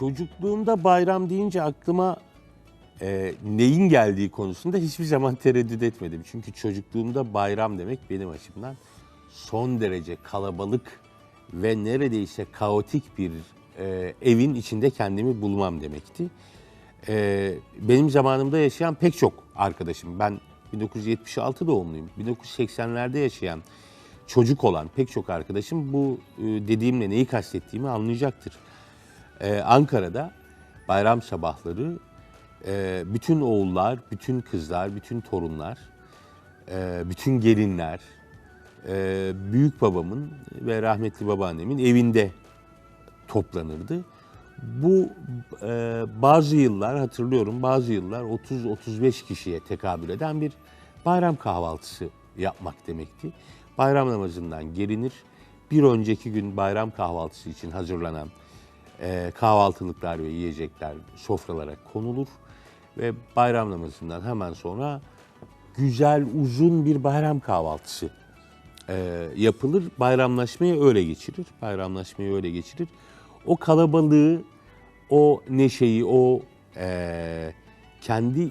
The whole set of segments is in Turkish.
Çocukluğumda bayram deyince aklıma e, neyin geldiği konusunda hiçbir zaman tereddüt etmedim. Çünkü çocukluğumda bayram demek benim açımdan son derece kalabalık ve neredeyse kaotik bir e, evin içinde kendimi bulmam demekti. E, benim zamanımda yaşayan pek çok arkadaşım, ben 1976 doğumluyum, 1980'lerde yaşayan çocuk olan pek çok arkadaşım bu e, dediğimle neyi kastettiğimi anlayacaktır. Ee, Ankara'da bayram sabahları e, bütün oğullar, bütün kızlar, bütün torunlar, e, bütün gelinler, e, büyük babamın ve rahmetli babaannemin evinde toplanırdı. Bu e, bazı yıllar hatırlıyorum bazı yıllar 30-35 kişiye tekabül eden bir bayram kahvaltısı yapmak demekti. Bayram namazından gelinir. Bir önceki gün bayram kahvaltısı için hazırlanan e, kahvaltılıklar ve yiyecekler sofralara konulur ve bayram namazından hemen sonra güzel uzun bir bayram kahvaltısı e, yapılır. Bayramlaşmayı öyle geçirir. Bayramlaşmayı öyle geçirir. O kalabalığı, o neşeyi, o e, kendi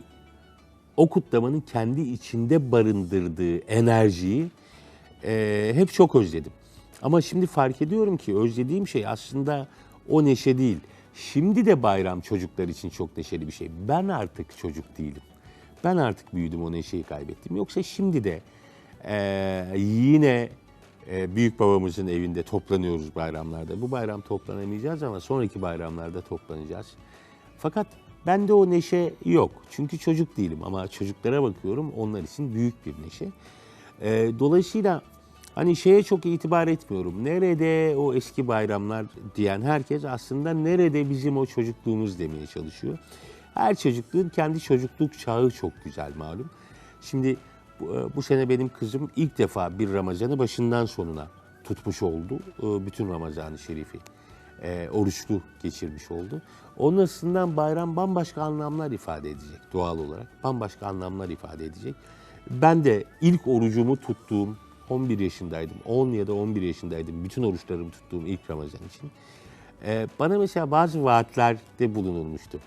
o kutlamanın kendi içinde barındırdığı enerjiyi e, hep çok özledim. Ama şimdi fark ediyorum ki özlediğim şey aslında o neşe değil. Şimdi de bayram çocuklar için çok neşeli bir şey. Ben artık çocuk değilim. Ben artık büyüdüm o neşeyi kaybettim. Yoksa şimdi de e, yine e, büyük babamızın evinde toplanıyoruz bayramlarda. Bu bayram toplanamayacağız ama sonraki bayramlarda toplanacağız. Fakat bende o neşe yok. Çünkü çocuk değilim ama çocuklara bakıyorum onlar için büyük bir neşe. E, dolayısıyla hani şeye çok itibar etmiyorum. Nerede o eski bayramlar diyen herkes aslında nerede bizim o çocukluğumuz demeye çalışıyor. Her çocukluğun kendi çocukluk çağı çok güzel malum. Şimdi bu, e, sene benim kızım ilk defa bir Ramazan'ı başından sonuna tutmuş oldu. E, Bütün Ramazan-ı Şerif'i e, oruçlu geçirmiş oldu. Onun açısından bayram bambaşka anlamlar ifade edecek doğal olarak. Bambaşka anlamlar ifade edecek. Ben de ilk orucumu tuttuğum 11 yaşındaydım. 10 ya da 11 yaşındaydım. Bütün oruçlarımı tuttuğum ilk Ramazan için. E, bana mesela bazı vaatlerde bulunulmuştu.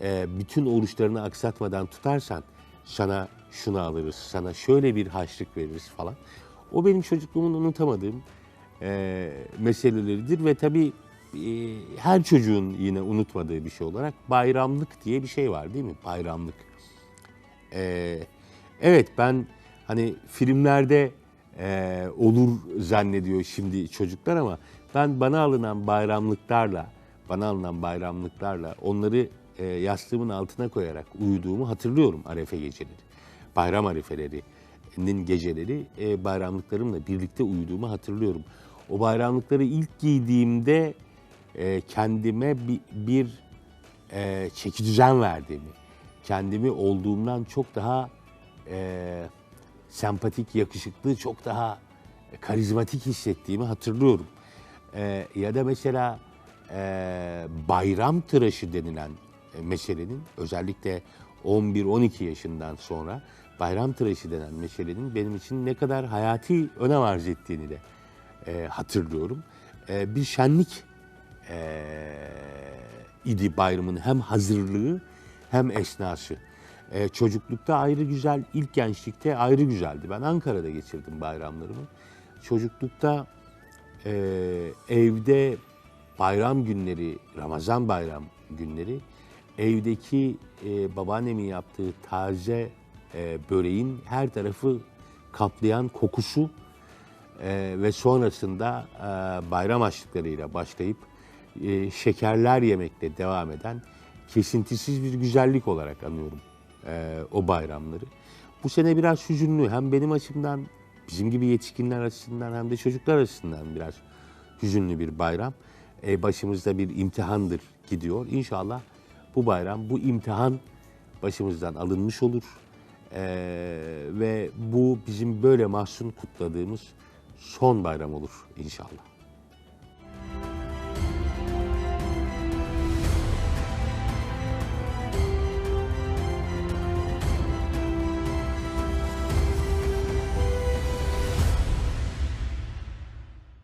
E, bütün oruçlarını aksatmadan tutarsan sana şunu alırız, sana şöyle bir harçlık veririz falan. O benim çocukluğumun unutamadığım e, meseleleridir ve tabii e, her çocuğun yine unutmadığı bir şey olarak bayramlık diye bir şey var değil mi? Bayramlık. E, evet ben hani filmlerde e, olur zannediyor şimdi çocuklar ama ben bana alınan bayramlıklarla, bana alınan bayramlıklarla onları e, yastığımın altına koyarak uyuduğumu hatırlıyorum arefe geceleri. Bayram arefelerinin geceleri e, bayramlıklarımla birlikte uyuduğumu hatırlıyorum. O bayramlıkları ilk giydiğimde e, kendime bir, bir e, çeki düzen verdiğimi, kendimi olduğumdan çok daha e, sempatik, yakışıklı, çok daha karizmatik hissettiğimi hatırlıyorum. E, ya da mesela e, bayram tıraşı denilen e, meselenin özellikle 11-12 yaşından sonra bayram tıraşı denen meselenin benim için ne kadar hayati önem arz ettiğini de e, hatırlıyorum. E, bir şenlik e, idi bayramın hem hazırlığı hem esnası. E, çocuklukta ayrı güzel, ilk gençlikte ayrı güzeldi. Ben Ankara'da geçirdim bayramlarımı. Çocuklukta e, evde bayram günleri, Ramazan bayram günleri evdeki e, babaannemin yaptığı taze e, böreğin her tarafı kaplayan kokusu e, ve sonrasında e, bayram açlıklarıyla başlayıp e, şekerler yemekle devam eden kesintisiz bir güzellik olarak anıyorum e, o bayramları. Bu sene biraz hüzünlü hem benim açımdan bizim gibi yetişkinler açısından hem de çocuklar açısından biraz hüzünlü bir bayram. E, başımızda bir imtihandır gidiyor. İnşallah bu bayram bu imtihan başımızdan alınmış olur. E, ve bu bizim böyle mahzun kutladığımız son bayram olur inşallah.